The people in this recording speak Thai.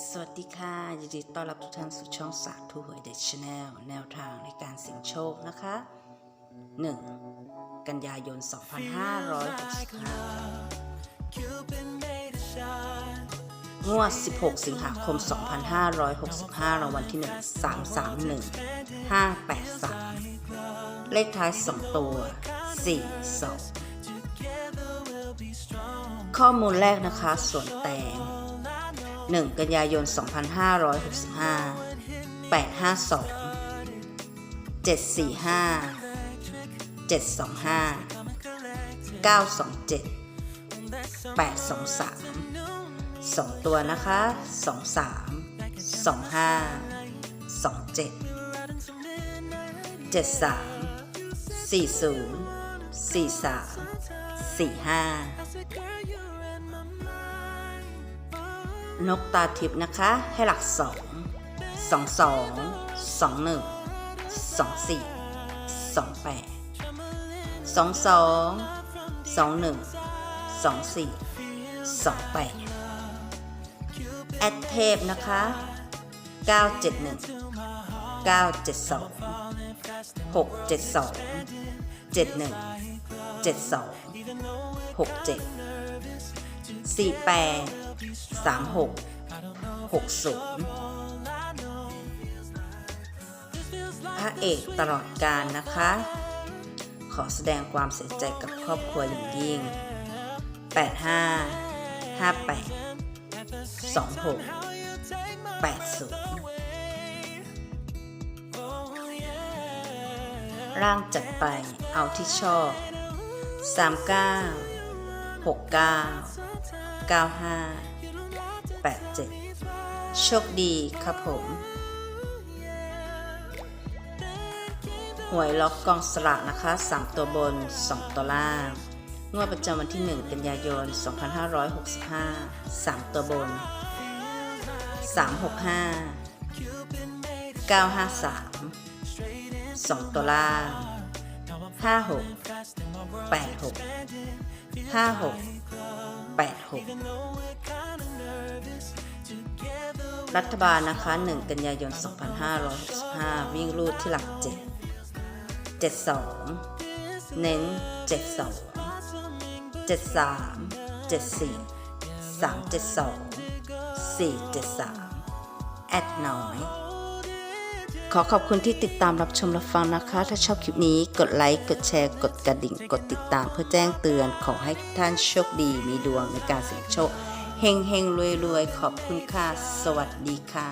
สวัสดีค่ะยินดีต้อนรับทุกท่านสู่ช่องสาธุหวยเด็ดชาแนลแนวทางในการเสี่ยงโชคนะคะ 1. กันยายน 2565งวด 16 สิงหาคม 2565 รางวัลที่ 1 331 583 เลขท้าย 2 ตัว 4 2 ข้อมูลแรกนะคะ ส่วนแตง 1 กันยายน 2565 852 745 725 927 823 2 ตัวนะคะ 23 25 27 73 40 43 45 นกตาทิพย์นะคะ ให้หลักสองสองสองสองหนึ่งสองสี่สองแปดสองสองสองหนึ่งสองสี่สองแปดแอดเทพนะคะเก้าเจ็ด หนึ่งเก้าเจ็ดสองหกเจ็ดสองเจ็ดหนึ่งเจ็ดสองหกเจ็ดสี่แปดสามหกหกศูนย์พระเอกตลอดการนะคะ ขอแสดงความเสียใจกับครอบครัวอย่างยิ่ง 85 58 26 80 ร่างจัดไปเอาที่ชอบ 39 69 95 87 โชคดีครับผม หวยล็อกกองสลากนะคะ 3 ตัวบน 2 ตัวล่าง งวดประจำวันที่ 1 กันยายน 2565 3 ตัวบน 365 953 2 ตัวล่าง 56 86 56 86รัฐบาลนะคะ 1 กันยายน 2565 วิ่งรูดที่หลัก 7 72 เน้น 72 73 74 372 473 แอดน้อย ขอขอบคุณที่ติดตามรับชมรับฟังนะคะ ถ้าชอบคลิปนี้กดไลค์กดแชร์ กดกระดิ่ง กดติดตามเพื่อแจ้งเตือน ขอให้ทุกท่านโชคดี มีดวงในการเสี่ยงโชคเฮงเฮงรวยรวยขอบคุณค่ะ สวัสดีค่ะ